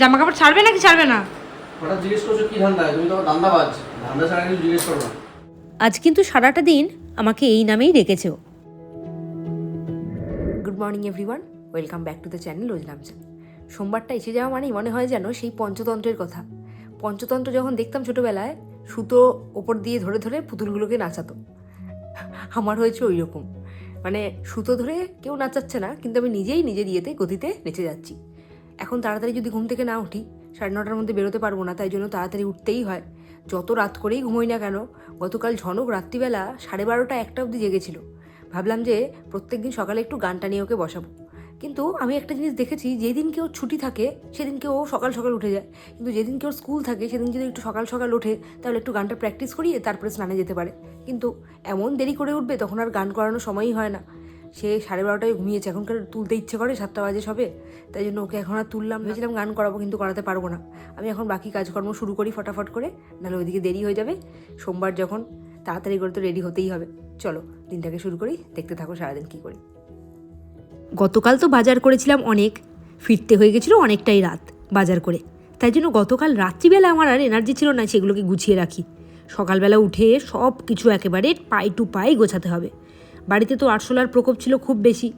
জামা কাপড় ছাড়বে নাকি ছাড়বে না? হঠাৎ জিজ্ঞেস করছ কি ধান্দা? তুমি তো ধান্দাবাজ ধান্দা ছাড়া কিছু জিজ্ঞেস করো না। আজ কিন্তু সারাটা দিন আমাকে এই নামেই রেখেছে good morning everyone welcome back to the channel রোজলামচান সোমবারটা এসে যাওয়া মানেই মনে হয় যেন সেই পঞ্চতন্ত্রের কথা। পঞ্চতন্ত্র যখন দেখতাম ছোটোবেলায় সুতো ওপর দিয়ে ধরে ধরে পুতুলগুলোকে নাচাতো। আমার হয়েছে ওই রকম মানে সুতো ধরে কেউ নাচাচ্ছে না কিন্তু আমি নিজেই নিজের ইয়েতে গতিতে নেচে যাচ্ছি। এখন তাড়াতাড়ি যদি ঘুম থেকে না উঠি, সাড়ে নটার মধ্যে বেরোতে পারব না, তাই জন্য তাড়াতাড়ি উঠতেই হয়। যত রাত করেই ঘুমোই না কেন, গতকাল ঝনক রাত্রিবেলা সাড়ে বারোটা একটা অবধি জেগেছিল। ভাবলাম যে প্রত্যেক দিন সকালে একটু গানটা নিয়ে ওকে বসাবো। কিন্তু আমি একটা জিনিস দেখেছি, যেদিন কেউ ছুটি থাকে সেদিনকে ও সকাল সকাল উঠে যায়। কিন্তু যেদিন কেউ স্কুল থাকে, সেদিন যদি একটু সকাল সকাল ওঠে, তাহলে একটু গানটা প্র্যাকটিস করিয়ে তারপরে স্নানে যেতে পারে। কিন্তু এমন দেরি করে উঠবে, তখন আর গান করানোর সময়ই হয় না। সে সাড়ে বারোটায় ঘুমিয়েছে। এখনকার তুলতে ইচ্ছে করে, সাতটা বাজে সবে। তাই জন্য ওকে এখন আর তুললাম ভেবেছিলাম গান করাবো, কিন্তু করাতে পারব না। আমি এখন বাকি কাজকর্ম শুরু করি ফটাফট করে, নাহলে ওইদিকে দেরি হয়ে যাবে। সোমবার যখন তাড়াতাড়ি করে তো রেডি হতেই হবে। চলো, দিনটাকে শুরু করি, দেখতে থাকো সারাদিন কী করি। গতকাল তো বাজার করেছিলাম অনেক। ফিরতে হয়ে গেছিল অনেকটাই রাত বাজার করে। তাই জন্য গতকাল রাত্রিবেলা আমার আর এনার্জি ছিল না, সেগুলোকে গুছিয়ে রাখি। সকালবেলা উঠে সব কিছু একেবারে পাই টু পাই গোছাতে হবে। বাড়িতে তো আরশোলার প্রকোপ ছিল খুব বেশি।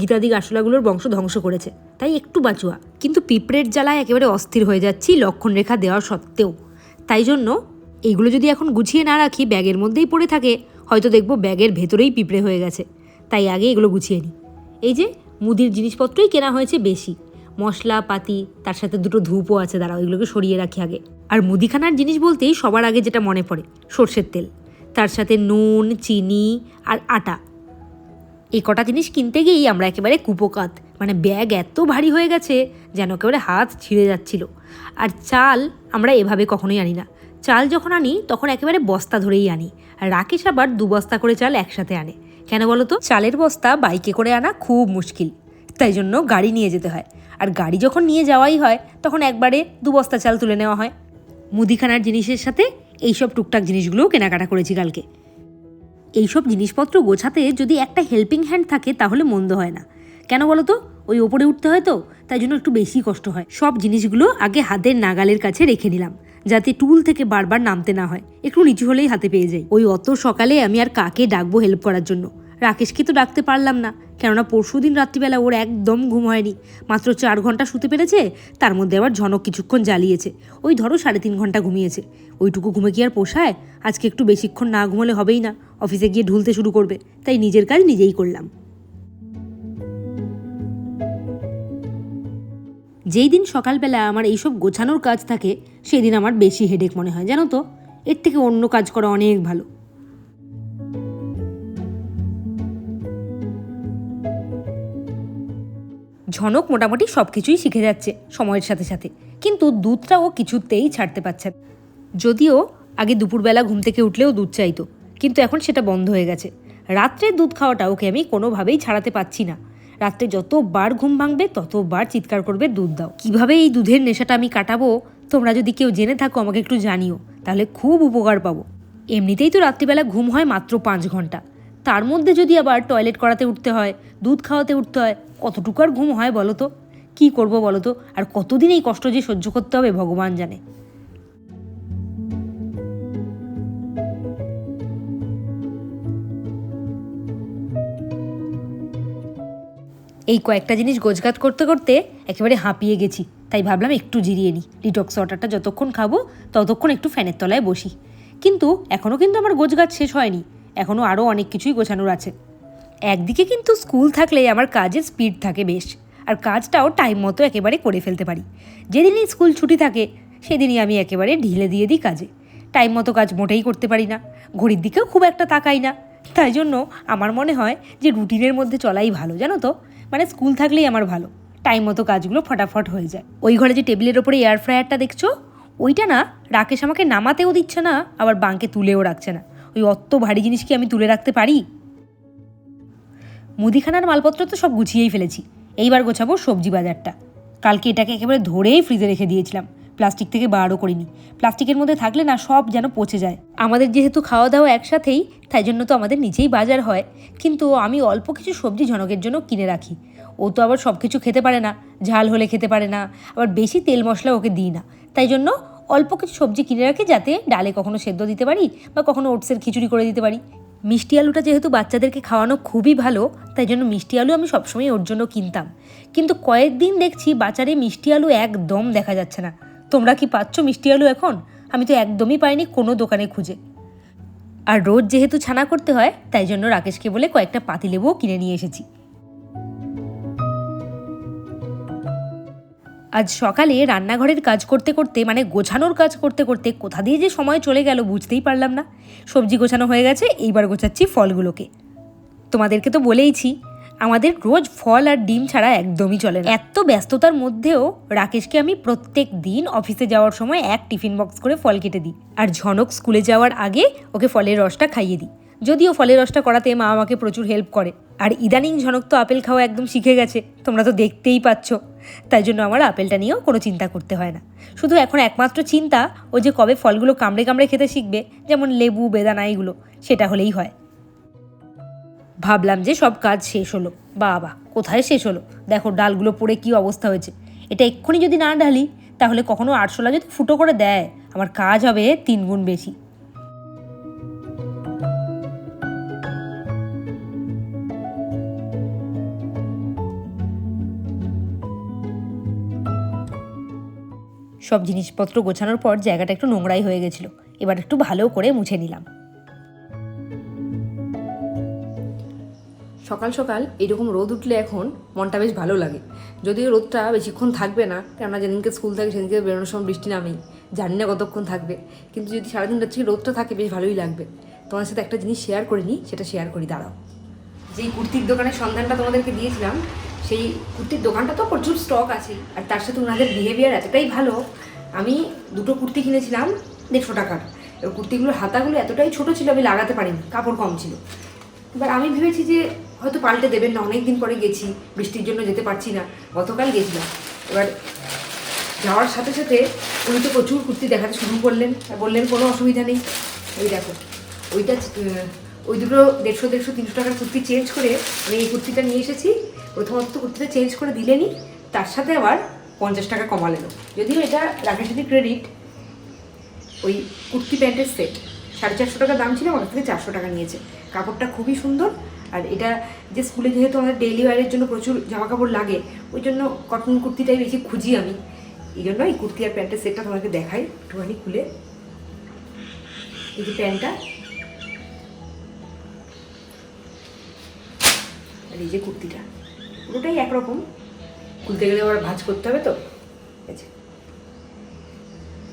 গীতাদিক আরশোলাগুলোর বংশ ধ্বংস করেছে। তাই একটু বাঁচুয়া। কিন্তু পিঁপড়ের জ্বালায় একেবারে অস্থির হয়ে যাচ্ছি লক্ষণ রেখা দেওয়া সত্ত্বেও। তাই জন্য এইগুলো যদি এখন গুছিয়ে না রাখি, ব্যাগের মধ্যেই পড়ে থাকে, হয়তো দেখব ব্যাগের ভেতরেই পিঁপড়ে হয়ে গেছে। তাই আগে এগুলো গুছিয়ে নিই। এই যে, মুদির জিনিসপত্রই কেনা হয়েছে বেশি। মশলা, পাতি, তার সাথে দুটো ধূপও আছে, দাঁড়াও ওইগুলোকে সরিয়ে রাখি আগে। আর মুদিখানার জিনিস বলতেই সবার আগে যেটা মনে পড়ে, সর্ষের তেল। তার সাথে নুন, চিনি আর আটা। এই কটা জিনিস কিনতে গিয়েই আমরা একেবারে কুপোকাত। মানে ব্যাগ এত ভারী হয়ে গেছে যেন একেবারে হাত ছিঁড়ে যাচ্ছিল। আর চাল আমরা এভাবে কখনোই আনি না। চাল যখন আনি, তখন একেবারে বস্তা ধরেই আনি। আর রাকেশ আবার দু বস্তা করে চাল একসাথে আনে। কেন বলো তো? চালের বস্তা বাইকে করে আনা খুব মুশকিল। তাই জন্য গাড়ি নিয়ে যেতে হয়। আর গাড়ি যখন নিয়ে যাওয়াই হয়, তখন একবারে দু বস্তা চাল তুলে নেওয়া হয়। মুদিখানার জিনিসের সাথে এইসব টুকটাক জিনিসগুলোও কেনাকাটা করেছি কালকে। এইসব জিনিসপত্র গোছাতে যদি একটা হেল্পিং হ্যান্ড থাকে, তাহলে মন্দ হয় না। কেন বলো তো ওই ওপরে উঠতে হয় তো, তাই জন্য একটু বেশি কষ্ট হয়। সব জিনিসগুলো আগে হাতের নাগালের কাছে রেখে নিলাম, যাতে টুল থেকে বারবার নামতে না হয়। একটু নিচু হলেই হাতে পেয়ে যাই। ওই অত সকালে আমি আর কাকে ডাকবো হেল্প করার জন্য? রাকেশকে তো ডাকতে পারলাম না। কেননা পরশু দিন রাত্রিবেলা ওর একদম ঘুম হয়নি। মাত্র চার ঘণ্টা শুতে পেরেছে, তার মধ্যে আবার ঝনক কিছুক্ষণ জ্বালিয়েছে। ওই ধরো সাড়ে তিন ঘণ্টা ঘুমিয়েছে। ওইটুকু ঘুমে কি আর পোষায়? আজকে একটু বেশিক্ষণ না ঘুমালে হবেই না। অফিসে গিয়ে ঢুলতে শুরু করবে। তাই নিজের কাজ নিজেই করলাম। যেই দিন সকালবেলা আমার এইসব গোছানোর কাজ থাকে সেই দিন আমার বেশি হেডেক মনে হয়, জানো তো? এর থেকে অন্য কাজ করা অনেক ভালো। ঝনক মোটামুটি সব কিছুই শিখে যাচ্ছে সময়ের সাথে সাথে। কিন্তু দুধটা ও কিছুতেই ছাড়তে পারছে যদিও আগে দুপুরবেলা ঘুম থেকে উঠলেও দুধ চাইতো, কিন্তু এখন সেটা বন্ধ হয়ে গেছে। রাত্রে দুধ খাওয়াটা ওকে আমি কোনোভাবেই ছাড়াতে পারছি না। রাত্রে যতবার ঘুম ভাঙবে, ততবার চিৎকার করবে, দুধ দাও। কীভাবে এই দুধের নেশাটা আমি কাটাবো, তোমরা যদি কেউ জেনে থাকো, আমাকে একটু জানিও, তাহলে খুব উপকার পাবো। এমনিতেই তো রাত্রিবেলা ঘুম হয় মাত্র পাঁচ ঘণ্টা। তার মধ্যে যদি আবার টয়লেট করাতে উঠতে হয়, দুধ খাওয়াতে উঠতে হয়, কতটুকু আর ঘুম হয় বলো তো? কী করব বলো তো? আর কতদিন এই কষ্ট যে সহ্য করতে হবে ভগবান জানে। এই কয়েকটা জিনিস গোছগাত করতে করতে একেবারে হাঁপিয়ে গেছি। তাই ভাবলাম একটু জিরিয়ে নিই। ডিটক্স ওয়াটারটা যতক্ষণ খাব, ততক্ষণ একটু ফ্যানের তলায় বসি। কিন্তু এখনও কিন্তু আমার গোছগাছ শেষ হয়নি। এখনও আরও অনেক কিছুই গোছানোর আছে। একদিকে কিন্তু স্কুল থাকলে আমার কাজের স্পিড থাকে বেশ, আর কাজটাও টাইম মতো একেবারে করে ফেলতে পারি। যেদিনই স্কুল ছুটি থাকে, সেদিনই আমি একেবারে ঢিলে দিয়ে দিই কাজে। টাইম মতো কাজ মোটেই করতে পারি না, ঘড়ির দিকেও খুব একটা তাকাই না। তাই জন্য আমার মনে হয় যে রুটিনের মধ্যে চলাই ভালো, জানো তো? মানে স্কুল থাকলেই আমার ভালো, টাইম মতো কাজগুলো ফটাফট হয়ে যায়। ওই ঘরে যে টেবিলের ওপরে এয়ার ফ্রায়ারটা দেখছ? ওইটা না, রাকেশ আমাকে নামাতেও দিচ্ছে না, আবার বাঁকে তুলেও রাখছে না। ওই অত ভারী জিনিস কি আমি তুলে রাখতে পারি? মুদিখানার মালপত্র তো সব গুছিয়েই ফেলেছি। এইবার গোছাবো সবজি বাজারটা। কালকে এটাকে একেবারে ধরেই ফ্রিজে রেখে দিয়েছিলাম। প্লাস্টিক থেকে বারও করিনি। প্লাস্টিকের মধ্যে থাকলে না সব যেন পচে যায়। আমাদের যেহেতু খাওয়া দাওয়া একসাথেই, তাই জন্য তো আমাদের নিচেই বাজার হয়। কিন্তু আমি অল্প কিছু সবজি ঝনকের জন্য কিনে রাখি। ও তো আবার সব কিছু খেতে পারে না, ঝাল হলে খেতে পারে না, আবার বেশি তেল মশলা ওকে দিই না। তাই জন্য অল্প কিছু সবজি কিনে রাখি যাতে ডালে কখনো সেদ্ধ দিতে পারি বা কখনো ওটসের খিচুড়ি করে দিতে পারি। মিষ্টি আলুটা যেহেতু বাচ্চাদেরকে খাওয়ানো খুবই ভালো, তাই জন্য মিষ্টি আলু আমি সবসময় ওর জন্য কিনতাম। কিন্তু কয়েকদিন দেখছি বাজারে মিষ্টি আলু একদম দেখা যাচ্ছে না। তোমরা কি পাচ্ছ মিষ্টি আলু এখন? আমি তো একদমই পাইনি কোনো দোকানে খুঁজে। আর রোজ যেহেতু ছানা করতে হয়, তাই জন্য রাকেশকে বলে কয়েকটা পাতিলেবুও কিনে নিয়ে এসেছি। আজ সকালে রান্নাঘরের কাজ করতে করতে মানে গোছানোর কাজ করতে করতে কোথা দিয়ে যে সময় চলে গেল বুঝতেই পারলাম না। সবজি গোছানো হয়ে গেছে, এইবার গোছাচ্ছি ফলগুলোকে। তোমাদেরকে তো বলেইছি, আমাদের রোজ ফল আর ডিম ছাড়া একদমই চলে না। এত ব্যস্ততার মধ্যেও রাকেশকে আমি প্রত্যেক দিন অফিসে যাওয়ার সময় এক টিফিন বক্স করে ফল কেটে দিই। আর ঝনক স্কুলে যাওয়ার আগে ওকে ফলের রসটা খাইয়ে দিই। যদিও ফলের রসটা করাতে মা আমাকে প্রচুর হেল্প করে। আর ইদানিং ঝনক তো আপেল খাওয়া একদম শিখে গেছে, তোমরা তো দেখতেই পাচ্ছ। তাই জন্য আমার আপেলটা নিয়েও কোনো চিন্তা করতে হয় না। শুধু এখন একমাত্র চিন্তা, ও যে কবে ফলগুলো কামড়ে কামড়ে খেতে শিখবে, যেমন লেবু, বেদানা, এগুলো, সেটা হলেই হয়। ভাবলাম যে সব কাজ শেষ হলো। বাবা, কোথায় শেষ হলো? দেখো, ডালগুলো পড়ে কি অবস্থা হয়েছে। এটা এক্ষুনি যদি না ঢালি, তাহলে কখনো আরশোলা যদি ফুটো করে দেয়, আমার কাজ হবে তিন গুণ বেশি। সব জিনিসপত্র গোছানোর পর জায়গাটা একটু নোংরাই হয়ে গেছিল। এবার একটু ভালো করে মুছে নিলাম। সকাল সকাল এরকম রোদ উঠলে এখন মনটা বেশ ভালো লাগে। যদিও রোদটা বেশিক্ষণ থাকবে না কেননা যেদিনকে স্কুল থাকে সেদিনকে বেরোনোর সময় বৃষ্টি নামেই। জানি না কতক্ষণ থাকবে কিন্তু যদি সারাদিন রাত্রি রোদটা থাকে বেশ ভালোই লাগবে। তোমার সাথে একটা জিনিস শেয়ার করে নিই সেটা শেয়ার করি দাঁড়াও। যেই কুর্তির দোকানের সন্ধানটা তোমাদেরকে দিয়েছিলাম সেই কুর্তির দোকানটা তো প্রচুর স্টক আছে। আর তার সাথে ওনাদের বিহেভিয়ার এতটাই ভালো, আমি দুটো কুর্তি কিনেছিলাম দেড়শো টাকার। এবার কুর্তিগুলোর হাতাগুলো এতটাই ছোট ছিল, আমি লাগাতে পারিনি, কাপড় কম ছিল। এবার আমি ভেবেছি যে হয়তো পাল্টে দেবেন না অনেক দিন পরে গেছি, বৃষ্টির জন্য যেতে পারছি না, গতকাল গেছিলাম। এবার যাওয়ার সাথে সাথে উনি তো প্রচুর কুর্তি দেখাতে শুরু করলেন, আর বললেন, কোনো অসুবিধা নেই। ওই দেখো, ওইটা ওই দুটো দেড়শো দেড়শো, তিনশো টাকার কুর্তি চেঞ্জ করে আমি এই কুর্তিটা নিয়ে এসেছি। প্রথমত তো কুর্তিটা চেঞ্জ করে দিলেনি, তার সাথে আবার পঞ্চাশ টাকা কমালেন যদিও এটা রাকেশ যদি ক্রেডিট ওই কুর্তি প্যান্টের সেট সাড়ে চারশো টাকা দাম ছিল আমার থেকে চারশো টাকা নিয়েছে। কাপড়টা খুবই সুন্দর, আর এটা যে স্কুলে যেহেতু আমাদের ডেইলি ওয়ারের জন্য প্রচুর জামা কাপড় লাগে, ওই জন্য কটন কুর্তিটাই বেশি খুঁজি আমি। এই জন্য এই কুর্তি আর প্যান্টের সেটটা তোমাকে দেখাই, একটুখানি খুলে। এই যে প্যান্টটা। আর এই যে কুর্তিটা। পুরোটাই একরকম। খুলতে গেলে আবার ভাঁজ করতে হবে তো? এই যে।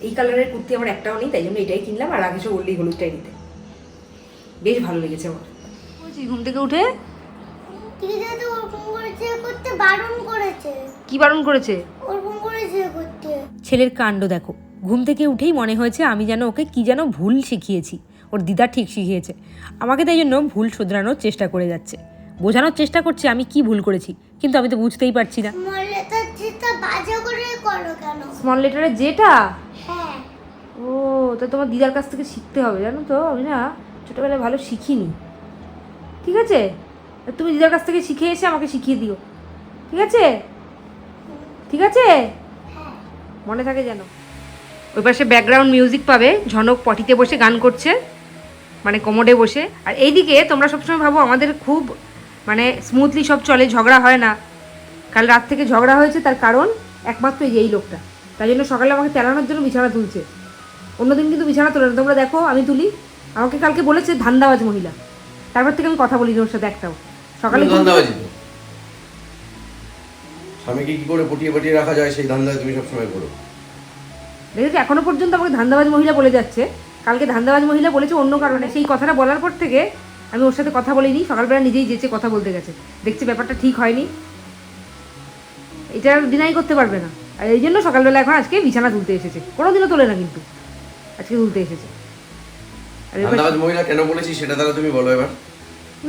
এই কালারের কুর্তি আমার একটাও নেই তাই জন্য এটাই কিনলাম আর আগে সব ওল্ডি হলুদটাই নিতে। বেশ ভালো লেগেছে আমার। বলছি ঘুম থেকে উঠে? টিচার তো ওরকম করেছে করতে বারণ করেছে। কি বারণ করেছে? ওরকম করেছে করতে। ছেলের কাণ্ড দেখো। ঘুম থেকে উঠেই মনে হয়েছে আমি যেন ওকে কি যেন ভুল শিখিয়েছি। ওর দিদা ঠিক শিখিয়েছে। আমাকে তাই জন্য ভুল শুধরানোর চেষ্টা করে যাচ্ছে। বোঝানোর চেষ্টা করছে আমি কি ভুল করেছি কিন্তু আমি তো বুঝতেই পারছি না। মরলে তো যেটা বাজে করে করো কেন? স্মল লেটারে যেটা? হ্যাঁ। ও তা তোমার দিদার কাছ থেকে শিখতে হবে জানো তো আমি না ছোটোবেলায় ভালো শিখিনি। ঠিক আছে? তুমি দিদার কাছ থেকে শিখে এসে আমাকে শিখিয়ে দিও। ঠিক আছে? ঠিক আছে? মনে থাকে যেন। ওই পাশে ব্যাকগ্রাউন্ড মিউজিক পাবে ঝনক পটিতে বসে গান করছে মানে কোমোডে বসে। আর এইদিকে তোমরা সবসময় ভাবো আমাদের খুব মানে স্মুথলি সব চলে ঝগড়া হয় না। কাল রাত থেকে ঝগড়া হয়েছে তার কারণ একমাত্র এই লোকটা। তাই জন্য সকালে আমাকে তেলানোর জন্য বিছানা তুলছে। অন্যদিন কিন্তু বিছানা তোলে না। তোমরা দেখো আমি তুলি। আমাকে কালকে বলেছে ধান্দাবাজ মহিলা। তারপর থেকে আমি কথা বলি ওর সাথে একটাও। সকালে স্বামীকে কি করে পটিয়ে পটিয়ে রাখা যায় সেই ধান্দা তুমি সবসময় করো দেখেছি এখনও পর্যন্ত আমাকে ধান্দাবাজ মহিলা বলে যাচ্ছে। কালকে ধান্দাবাজ মহিলা বলেছে অন্য কারণে। সেই কথাটা বলার পর থেকে আমি ওর সাথে কথা বলিনি সকালবেলা নিজেই যেচে কথা বলতে গেছে। দেখছি ব্যাপারটা ঠিক হয়নি। এটা ডিনাই করতে পারবে না। আর এই জন্য সকালবেলা এখন আজকে বিছানা তুলতে এসেছে। কোনোদিনও তোলে না কিন্তু। আজকে তুলতে এসেছে। আর মহিলা কেন বলেছি সেটা তাহলে তুমি বলো এবার।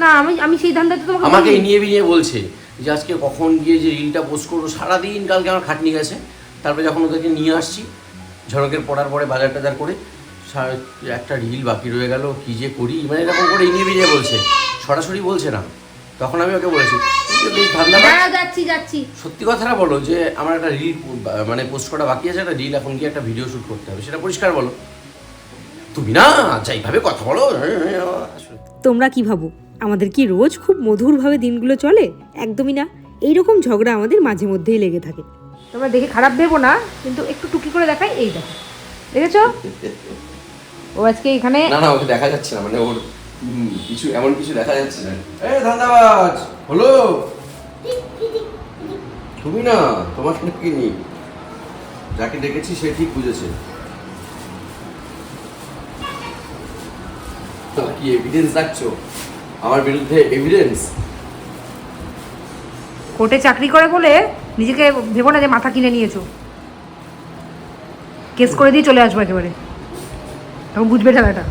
না আমি আমি সেই ধান্দাটা তোমাকে আমাকে নিয়ে বিনিয়ে বলছে যে আজকে কখন গিয়ে যে রিলটা পোস্ট করব সারাদিন কালকে আমার খাটনি গেছে। তারপরে যখন ওদেরকে নিয়ে আসছি ঝড়কের পড়ার পরে বাজার টাজার করে একটা রিল বাকি রয়ে গেল কি যে করি? মানে এরকম করে নিয়ে বিনিয়ে বলছে সরাসরি বলছে না। তখন আমি ওকে বলেছি বেশ ধান্দাবাজ যাচ্ছি যাচ্ছি। সত্যি কথাটা বলো যে আমার একটা রিল মানে পোস্ট করা বাকি আছে একটা রিল এখন গিয়ে একটা ভিডিও শ্যুট করতে হবে সেটা পরিষ্কার বলো। তুমি না যাইভাবে কথা বলো তোমরা কি ভাবো? আমাদের কি রোজ খুব মধুরভাবে দিনগুলো চলে? একদমই না। এইরকম ঝগড়া আমাদের মাঝে মধ্যেই লেগে থাকে। তোমরা দেখে খারাপ ভেবো না কিন্তু একটু টুকি করে দেখাই এই দেখো। দেখেছ? ও আজকে এখানে? না না ওকে দেখা যাচ্ছে না মানে ওর কিছু এমন কিছু দেখা যাচ্ছে না। এ ধান্দাবাজ হলো? তুমি না তোমার কি নি যাকে ডেকেছি সে ঠিক বুঝেছে। তো কি এভিডেন্স রাখছো? আমার বিরুদ্ধে এভিডেন্স কোর্টে চাকরি করে বলে নিজেকে ভেবো না যে মাথা কিনে নিয়েছো। কেস করে দিয়ে চলে আসব একেবারে। এখন বুঝবে খেলাটা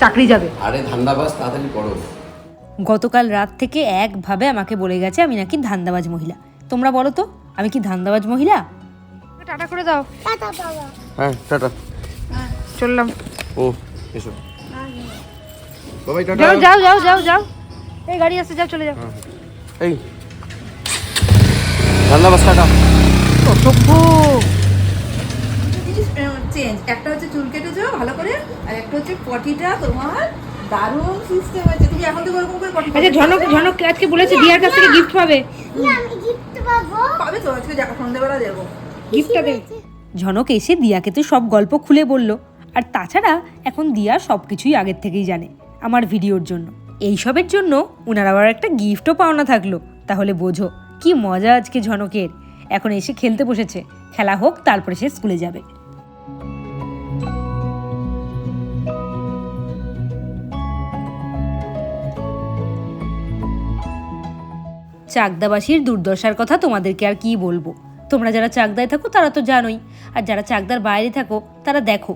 চাকরি যাবে। আরে ধান্দাবাজ তাড়াতাড়ি করো। গতকাল রাত থেকে একভাবে আমাকে বলে গেছে আমি নাকি ধান্দাবাজ মহিলা। তোমরা বলো তো আমি কি ধান্দাবাজ মহিলা? টাটা করে দাও। টাটা বাবা হ্যাঁ টাটা। চললাম। ও এসো। বাবাই টাটা। যাও যাও যাও যাও যাও। এই গাড়ি আসছে যাও চলে যাও। এই। ধান্দাবাজ টাটা। অসভ্য চেঞ্জ একটা হচ্ছে চুল কেটেছো ভালো করে আর একটা হচ্ছে পটিটা তোমার দারুণ সিস্টেম আছে তুমি এখন তো ওরকম করে পটি আচ্ছা ঝনক ঝনক আজকে বলেছে দিয়ার কাছ থেকে গিফট পাবে। আমি গিফট পাবো। পাবে তো আজকে যাকে সন্ধ্যেবেলা দেবো। গিফটটা দে। ঝনক এসে দিয়াকে তো সব গল্প খুলে বলল। আর তাছাড়া এখন দিয়া সব কিছুই আগের থেকেই জানে আমার ভিডিওর জন্য। এইসবের জন্য ওনার আবার একটা গিফটও পাওনা থাকল। তাহলে বোঝো কি মজা আজকে ঝনকের। এখন এসে খেলতে বসেছে। খেলা হোক তারপরে সে স্কুলে যাবে। চাকদাবাসীর দুর্দশার কথা তোমাদেরকে আর কি বলব? তোমরা যারা চাকদায় থাকো, তারা তো জানোই। আর যারা চাকদার বাইরে থাকো, তারা দেখো,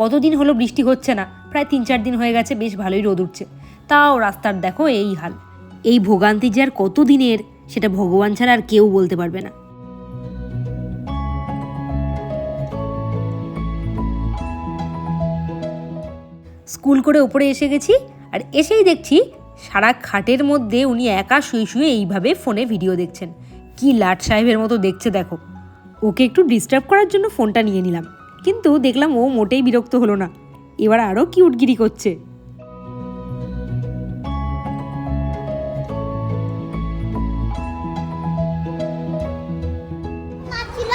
কতদিন হলো বৃষ্টি হচ্ছে না? প্রায় তিন চার দিন হয়ে গেছে, বেশ ভালোই রোদ উঠছে। তাও রাস্তার দেখো এই হাল। এই ভোগান্তি যে আর কত দিনের সেটা ভগবান ছাড়া আর কেউ বলতে পারবে না। স্কুল করে ওপরে এসে গেছি, আর এসেই দেখছি সারা খাটের মধ্যে উনি একা শুয়ে শুয়ে এইভাবে ফোনে ভিডিও দেখছেন। কি লাট সাহেবের মতো দেখছে দেখো। ওকে একটু ডিস্টার্ব করার জন্য ফোনটা নিয়ে নিলাম। কিন্তু দেখলাম ও মোটেই বিরক্ত হলো না। এবার আরও কিউটগিরি করছে। মাছিল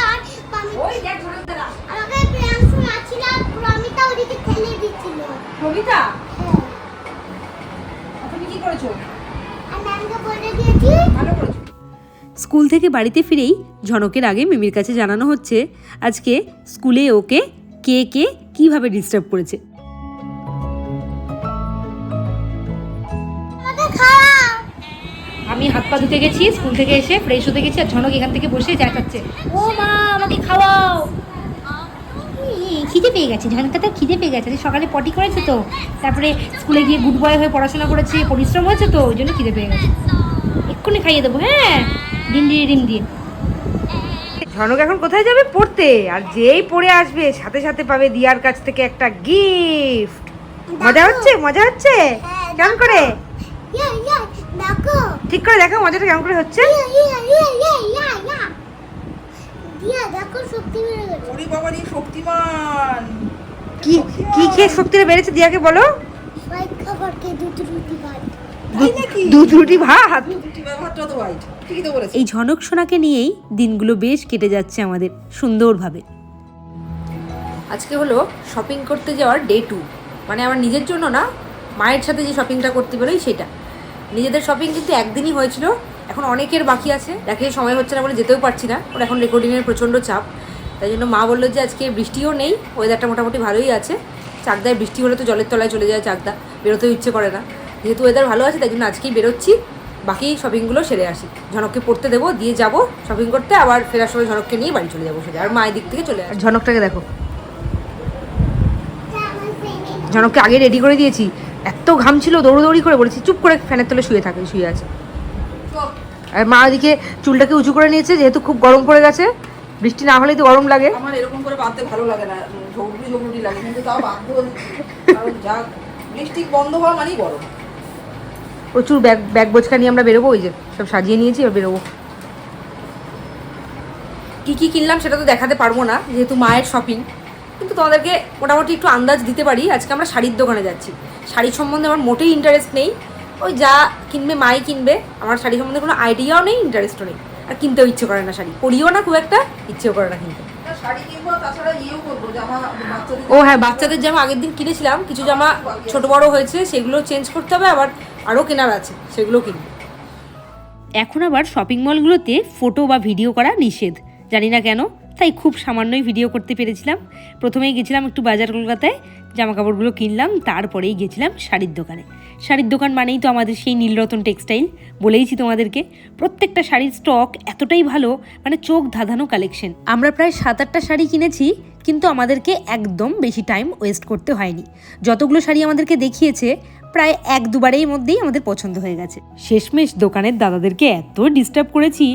করেছ? ভালো করেছ। স্কুল থেকে বাড়িতে ফিরেই ঝনকের আগে মিমির কাছে জানানো হচ্ছে আজকে স্কুলে ওকে কে কে কীভাবে ডিস্টার্ব করেছে। আমি হাত পা ধুতে গেছি স্কুল থেকে এসে ফ্রেশ হতে গেছি আর ঝনক এখান থেকে বসে চেঁচাচ্ছে ও মা আমাকে খাওয়াও। খিদে পেয়ে গেছে ঝনকা তো খিদে পেয়ে গেছে। সকালে পটি করেছে তো তারপরে স্কুলে গিয়ে গুড বয় হয়ে পড়াশোনা করেছে পরিশ্রম হয়েছে তো ওই জন্য খিদে পেয়ে গেছে। এক্ষুনি খাইয়ে দেবো হ্যাঁ? ডিম দিয়ে ডিম দিয়ে। ঝনক এখন কোথায় যাবে পড়তে? আর যেই পড়ে আসবে সাথে সাথে পাবে দিয়ার কাছ থেকে একটা গিফট মজা হচ্ছে? মজা হচ্ছে? কেমন করে? ঠিক করে দেখো মজাটা কেমন করে হচ্ছে? দিয়া দেখো শক্তি বেড়ে গেছে। ওরে বাবা রে শক্তিমান। কি কি খেয়ে শক্তিটা বেড়েছে দিয়াকে বলো? হোয়াইট খাবার কে দুধ রুটি ভাত। দুধ রুটি ভাত? দুটি ভাতটা তো হোয়াইট ঠিকই তো বলেছি। এই ঝনক সোনাকে নিয়েই দিনগুলো বেশ কেটে যাচ্ছে আমাদের সুন্দরভাবে। আজকে হলো শপিং করতে যাওয়ার ডে টু মানে আমার নিজের জন্য না মায়ের সাথে যে শপিংটা করতে বেরোই সেটা। নিজেদের শপিং কিন্তু একদিনই হয়েছিল এখন অনেকের বাকি আছে। দেখে সময় হচ্ছে না বলে যেতেও পারছি না। ওর এখন রেকর্ডিংয়ের প্রচণ্ড চাপ। তাই জন্য মা বলল যে আজকে বৃষ্টিও নেই ওয়েদারটা মোটামুটি ভালোই আছে। চাকদায় বৃষ্টি হলে তো জলের তলায় চলে যায় চাকদা বেরোতেও ইচ্ছে করে না। যেহেতু ওয়েদার ভালো আছে তাই জন্য আজকেই বেরোচ্ছি। বাকি শপিংগুলো সেরে আসি। ঝনককে পড়তে দেবো দিয়ে যাব শপিং করতে আবার ফেরার সময় ঝনককে নিয়ে বাড়ি চলে যাব সোজা। আর মায়ের দিক থেকে চলে আসি। ঝনকটাকে দেখো। ঝনককে আগে রেডি করে দিয়েছি। এত ঘাম ছিল দৌড়োদৌড়ি করে বলেছি চুপ করে ফ্যানের তলে শুয়ে থাকে শুয়ে আছে। আর মা ওদিকে চুলটাকে উঁচু করে নিয়েছে যেহেতু খুব গরম পড়ে গেছে। বৃষ্টি না হলেই তো গরম লাগে। আমার এরকম করে বাঁধতে ভালো লাগে না ঝগড়ি ঝগড়ি লাগে কিন্তু তাও বাধ্য কারণ যা বৃষ্টি বন্ধ হওয়া মানেই গরম। প্রচুর ব্যাগ ব্যাগ বোঝকা নিয়ে আমরা বেরোবো ওই যে সব সাজিয়ে নিয়েছি এবার বেরোবো। কী কী কিনলাম সেটা তো দেখাতে পারব না যেহেতু মায়ের শপিং কিন্তু তোমাদেরকে মোটামুটি একটু আন্দাজ দিতে পারি আজকে আমরা শাড়ির দোকানে যাচ্ছি। শাড়ি সম্বন্ধে আমার মোটেই ইন্টারেস্ট নেই। ওই যা কিনবে মাই কিনবে আমার শাড়ি সম্বন্ধে কোনো আইডিয়াও নেই ইন্টারেস্টও নেই। আর কিনতেও ইচ্ছে করে না শাড়ি। পরিও না খুব একটা ইচ্ছেও করে না কিনতে। একটা শাড়ি কিনবো তাছাড়া ইয়েও করব জামা বাচ্চাদের ও হ্যাঁ বাচ্চাদের জামা আগের দিন কিনেছিলাম কিছু জামা ছোট বড় হয়েছে সেগুলো চেঞ্জ করতে হবে আবার আরও কেনার আছে সেগুলো কিনবো। এখন আবার শপিং মলগুলোতে ফটো বা ভিডিও করা নিষেধ। জানি না কেন তাই খুব সামান্যই ভিডিও করতে পেরেছিলাম। প্রথমেই গেছিলাম একটু বাজার কলকাতায় জামা কাপড়গুলো কিনলাম, তারপরেই গেছিলাম শাড়ির দোকানে। শাড়ির দোকান মানেই তো আমাদের সেই নীলরতন টেক্সটাইল বলেইছি তোমাদেরকে। প্রত্যেকটা শাড়ির স্টক এতটাই ভালো মানে চোখ ধাঁধানো কালেকশন আমরা প্রায় সাত আটটা শাড়ি কিনেছি, কিন্তু আমাদেরকে একদম বেশি টাইম ওয়েস্ট করতে হয়নি। যতগুলো শাড়ি আমাদেরকে দেখিয়েছে প্রায় এক দুবারের মধ্যেই আমাদের পছন্দ হয়ে গেছে। শেষমেশ দোকানের দাদাদেরকে এত ডিস্টার্ব করেছি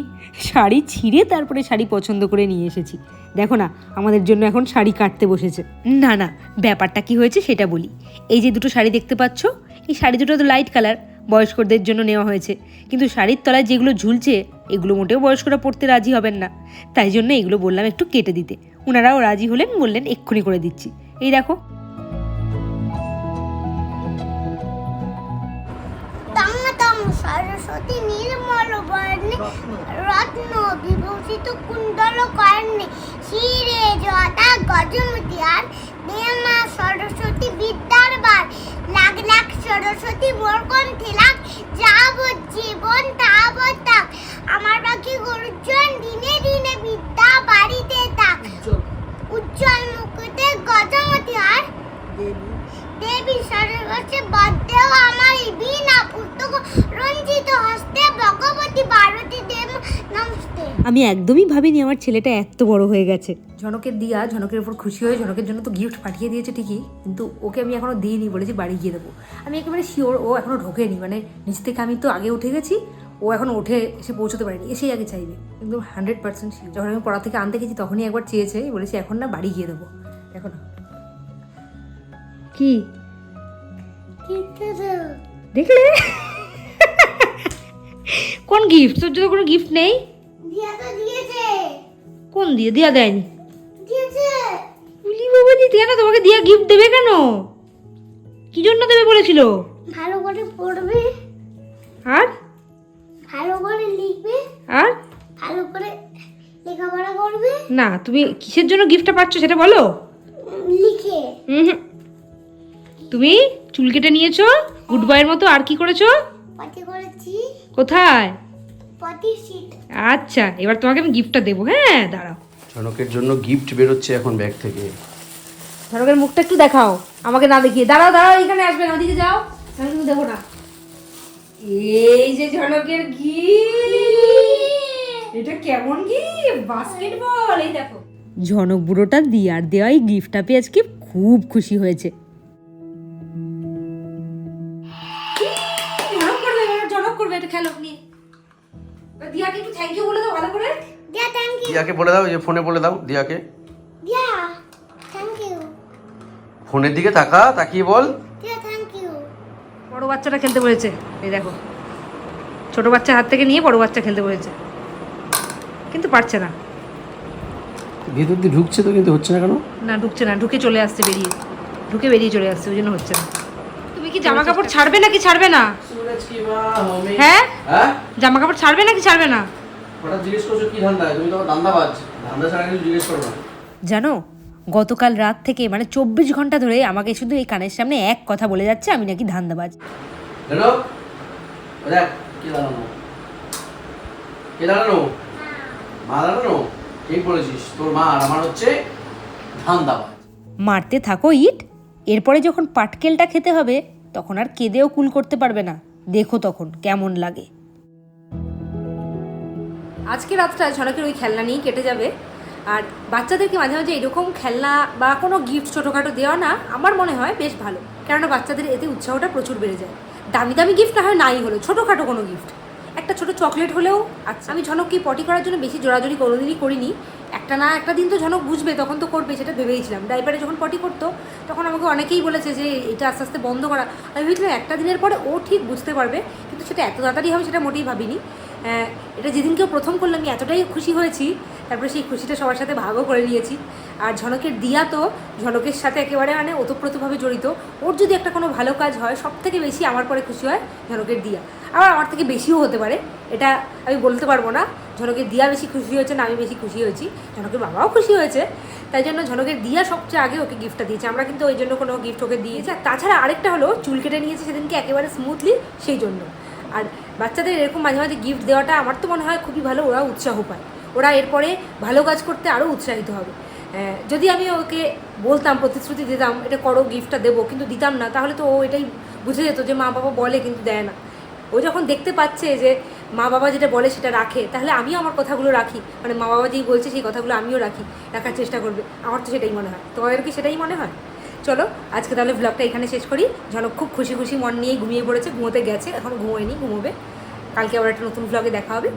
শাড়ি ছিঁড়ে তারপরে শাড়ি পছন্দ করে নিয়ে এসেছি। দেখো না আমাদের জন্য এখন শাড়ি কাটতে বসেছে। না না ব্যাপারটা কি হয়েছে সেটা বলি। এই যে দুটো শাড়ি দেখতে পাচ্ছ এই শাড়ি দুটো তো লাইট কালার বয়স্কদের জন্য নেওয়া হয়েছে। কিন্তু শাড়ির তলায় যেগুলো ঝুলছে এগুলো মোটেও বয়স্করা পড়তে রাজি হবেন না। তাই জন্য এগুলো বললাম একটু কেটে দিতে। ওনারাও রাজি হলেন বললেন এক্ষুনি করে দিচ্ছি। এই দেখো সরস্বতী নির্মল বর্ণে রত্ন বিভূষিত কুণ্ডল কর্ণে শিরে জটা গজমতি আর দেমা সরস্বতী বিদ্যার বার। লাখ লাখ সরস্বতী মোর কণ্ঠে লাখ যাব জীবন তাবৎ তাক। আমার পাখি গরুজন দিনে দিনে বিদ্যা বাড়িতে তাক। উজ্জ্বল মুকুটে গজমতি আর দেবী সরস্বতী বদ্দেও আমার বিনা পুস্তক রঞ্জিত হস্তে ভগবতী ভারতী দেব নমস্তে। আমি একদমই ভাবিনি আমার ছেলেটা এত বড় হয়ে গেছে। ঝনকের দিয়া ঝনকের উপর খুশি হয়ে ঝনকের জন্য তো গিফট পাঠিয়ে দিয়েছে ঠিকই কিন্তু ওকে আমি এখনও দিইনি বলেছি বাড়ি গিয়ে দেবো। আমি একেবারে শিওর ও এখনও ঢোকেনি মানে নিচ থেকে আমি তো আগে উঠে গেছি ও এখন উঠে এসে পৌঁছতে পারেনি এসেই আগে চাইবে কিন্তু হান্ড্রেড পার্সেন্ট শিওর যখন আমি পড়া থেকে আনতে গেছি তখনই একবার চেয়েছে বলেছি এখন না বাড়ি গিয়ে দেবো। দেখো না। কি? দেখলে? কোন গিফট তোর জন্য কোনো গিফট নেই? কোন দিয়ে? দিয়া দেয়নি উলি বাবা দি কেন তোমাকে দিয়া গিফট দেবে কেন? কি জন্য দেবে বলেছিল? ভালো করে পড়বে। আর? ভালো করে লিখবে। আর? ভালো করে লেখাপড়া করবে। না তুমি কিসের জন্য গিফটটা পাচ্ছ সেটা বলো। লিখে। হুম। তুমি চুল কেটে নিয়েছো? গুড বয়ের মতো আর কি করেছ? পটি করেছি। কোথায়? পটি আচ্ছা এবার তোমাকে আমি গিফটটা দেবো হ্যাঁ? দাঁড়াও। ঝনকের জন্য গিফট বেরোচ্ছে এখন ব্যাগ থেকে। ঝনকের মুখটা একটু দেখাও আমাকে না দেখিয়ে। দাঁড়াও দাঁড়াও এখানে আসবে না ওদিকে যাও। আমি কিন্তু দেবো না। এই যে ঝনকের গিফট এটা কেমন গিফট বাস্কেটবল এই দেখো। ঝনক বুড়োটা দিয়ার দেওয়াই গিফটটা পেয়ে আজকে খুব খুশি হয়েছে। করবে খেলো নিয়ে দিয়াকে একটু থ্যাংক ইউ বলে দাও ভালো করে। দিয়া থ্যাংক ইউ দিয়াকে বলে দাও যে ফোনে বলে দাও দিয়াকে। দিয়া থ্যাংক ইউ ফোনের দিকে তাকা তাকিয়ে বল। দিয়া থ্যাংক ইউ বড় বাচ্চাটা খেলতে বলেছে। এই দেখো ছোট বাচ্চা হাত থেকে নিয়ে বড় বাচ্চা খেলতে বলেছে। কিন্তু পারছে না। ভেতর দিয়ে ঢুকছে তো কিন্তু হচ্ছে না কেন? না ঢুকছে না ঢুকে চলে আসছে বেরিয়ে। ঢুকে বেরিয়ে চলে আসছে ওই জন্য হচ্ছে না। তুমি কি জামা কাপড় ছাড়বে নাকি? ছাড়বে না। হ্যাঁ? হ্যাঁ? জামা কাপড় ছাড়বে নাকি ছাড়বে না? হঠাৎ জিজ্ঞেস করছ কি ধান্দা তুমি তো ধান্দাবাজ ধান্দা ছাড়া কিছু জিজ্ঞেস করো না। জানো গতকাল রাত থেকে মানে চব্বিশ ঘণ্টা ধরে আমাকে শুধু এই কানের সামনে এক কথা বলে যাচ্ছে আমি নাকি ধান্দাবাজ হ্যালো? দেখ কে দাঁড়ানো? কে দাঁড়ানো? মা দাঁড়ানো? ঠিক বলেছিস তোর মা আর আমার হচ্ছে ধান্দাবাজ মারতে থাকো ইট। এরপরে যখন পাটকেলটা খেতে হবে তখন আর কেঁদেও কুল করতে পারবে না। দেখো তখন কেমন লাগে। আজকে রাতটা ঝনকের ওই খেলনা নিয়েই কেটে যাবে। আর বাচ্চাদেরকে মাঝে মাঝে এরকম খেলনা বা কোনো গিফট ছোটোখাটো দেওয়া না আমার মনে হয় বেশ ভালো। কেননা বাচ্চাদের এতে উৎসাহটা প্রচুর বেড়ে যায়। দামি দামি গিফট না হয় নাই হলো ছোটোখাটো কোনো গিফট একটা ছোট চকলেট হলেও আচ্ছা। আমি ঝনককে পটি করার জন্য বেশি জোরাজোরি কোনোদিনই করিনি। একটা না একটা দিন তো ঝনক বুঝবে, তখন তো করবে, সেটা ভেবেইছিলাম ডাইপারে যখন পটি করতো, তখন আমাকে অনেকেই বলেছে যে, এটা আস্তে আস্তে বন্ধ করা। আমি ভেবেছিলাম একটা দিনের পরে ও ঠিক বুঝতে পারবে, কিন্তু সেটা এত তাড়াতাড়ি হবে সেটা মোটেই ভাবিনি। এটা যেদিনকে প্রথম করলাম, আমি এতটাই খুশি হয়েছি তারপরে সেই খুশিটা সবার সাথে ভাগও করে নিয়েছি। আর ঝনকের দিয়া তো ঝনকের সাথে একেবারে মানে ওতপ্রোতভাবে জড়িত। ওর যদি একটা কোনো ভালো কাজ হয় সব থেকে বেশি আমার পরে খুশি হয় ঝনকের দিয়া। আবার আমার থেকে বেশিও হতে পারে, এটা আমি বলতে পারব না। ঝনকের দিয়া বেশি খুশি হয়েছে না আমি বেশি খুশি হয়েছি। ঝনকের বাবাও খুশি হয়েছে। তাই জন্য ঝনকের দিয়া সবচেয়ে আগে ওকে গিফটটা দিয়েছে। আমরা কিন্তু ওই জন্য কোনো গিফট ওকে দিয়েছি। আর তাছাড়া আরেকটা হলো, চুল কেটে নিয়েছে সেদিনকে একেবারে স্মুথলি সেই জন্য। আর বাচ্চাদের এরকম মাঝে মাঝে গিফট দেওয়াটা আমার তো মনে হয় খুবই ভালো ওরা উৎসাহ পায়। ওরা এরপরে ভালো কাজ করতে আরও উৎসাহিত হবে। যদি আমি ওকে বলতাম, প্রতিশ্রুতি দিতাম, এটা করো গিফটটা দেবো, কিন্তু দিতাম না, তাহলে তো ও এটাই বুঝে যেত যে মা বাবা বলে কিন্তু দেয় না। ও যখন দেখতে পাচ্ছে যে মা বাবা যেটা বলে সেটা রাখে, তাহলে আমিও আমার কথাগুলো রাখি। মানে মা বাবা যেই বলছে সেই কথাগুলো আমিও রাখি, রাখার চেষ্টা করবে। আমার তো সেটাই মনে হয়। তোমাদের কি সেটাই মনে হয়? চলো, আজকে তাহলে ব্লগটা এখানে শেষ করি। ঝনক খুব খুশি খুশি মন নিয়েই ঘুমিয়ে পড়েছে, ঘুমোতে গেছে, এখন ঘুমোয়নি, ঘুমোবে। কালকে আবার একটা নতুন ব্লগে দেখা হবে।